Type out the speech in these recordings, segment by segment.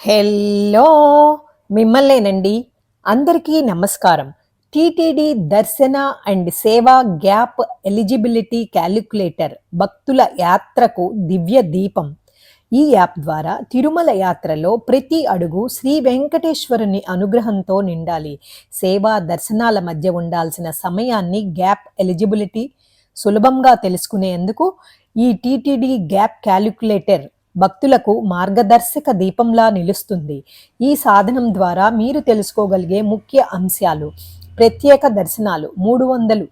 Hello మిమ్మల్నేనండి. అందరికీ నమస్కారం. TTD దర్శన అండ్ సేవా గ్యాప్ ఎలిజిబిలిటీ క్యాలిక్యులేటర్ భక్తుల యాత్రకు దివ్య దీపం. ఈ యాప్ ద్వారా తిరుమల యాత్రలో ప్రతి అడుగు శ్రీ వెంకటేశ్వరుని అనుగ్రహంతో నిండాలి. సేవా దర్శనాల మధ్య ఉండాల్సిన సమయాన్ని గ్యాప్ ఎలిజిబిలిటీ సులభంగా తెలుసుకునేందుకు ఈ టీటీడీ గ్యాప్ క్యాలిక్యులేటర్ భక్తులకు మార్గదర్శక దీపంలా నిలుస్తుంది. ఈ సాధనం ద్వారా మీరు తెలుసుకోగలిగే ముఖ్య అంశాలు ప్రత్యేక దర్శనాలు మూడు వందలు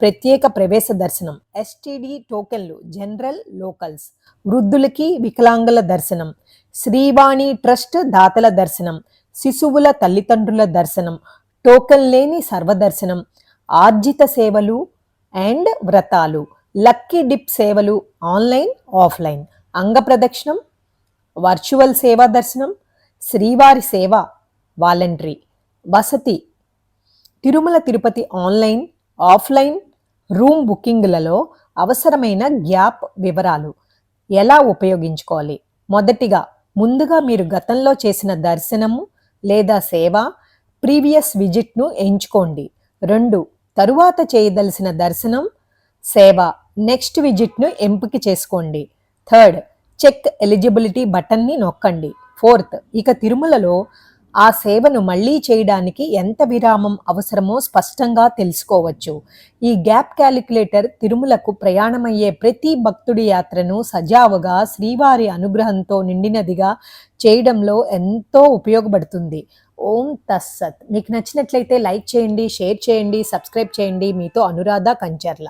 ప్రత్యేక ప్రవేశ దర్శనం ఎస్టీడీ టోకెన్లు జనరల్ లోకల్స్ వృద్ధులకి వికలాంగుల దర్శనం శ్రీవాణి ట్రస్ట్ దాతల దర్శనం శిశువుల తల్లిదండ్రుల దర్శనం టోకెన్ లేని సర్వదర్శనం ఆర్జిత సేవలు అండ్ వ్రతాలు లక్కీ డిప్ సేవలు ఆన్లైన్ ఆఫ్లైన్. అంగప్రదక్షిణం వర్చువల్ సేవా దర్శనం శ్రీవారి సేవ వాలంటరీ వసతి. Tirumala Tirupati online offline room బుకింగ్లలో అవసరమైన గ్యాప్ వివరాలు ఎలా ఉపయోగించుకోవాలి? మొదటిగా ముందుగా మీరు గతంలో చేసిన దర్శనము లేదా సేవ ప్రీవియస్ విజిట్ను ఎంచుకోండి. రెండు తరువాత చేయదలసిన దర్శనం సేవ నెక్స్ట్ విజిట్ను ఎంపిక చేసుకోండి. థర్డ్ చెక్ ఎలిజిబిలిటీ బటన్ని నొక్కండి. ఫోర్త్ ఇక తిరుమలలో ఆ సేవను మళ్ళీ చేయడానికి ఎంత విరామం అవసరమో స్పష్టంగా తెలుసుకోవచ్చు. ఈ గ్యాప్ క్యాలిక్యులేటర్ తిరుమలకు ప్రయాణమయ్యే ప్రతి భక్తుడి యాత్రను సజావుగా శ్రీవారి అనుగ్రహంతో నిండినదిగా చేయడంలో ఎంతో ఉపయోగపడుతుంది. ఓం తస్సత్. మీకు నచ్చినట్లయితే లైక్ చేయండి షేర్ చేయండి సబ్స్క్రైబ్ చేయండి. మీతో అనురాధ కంచర్ల.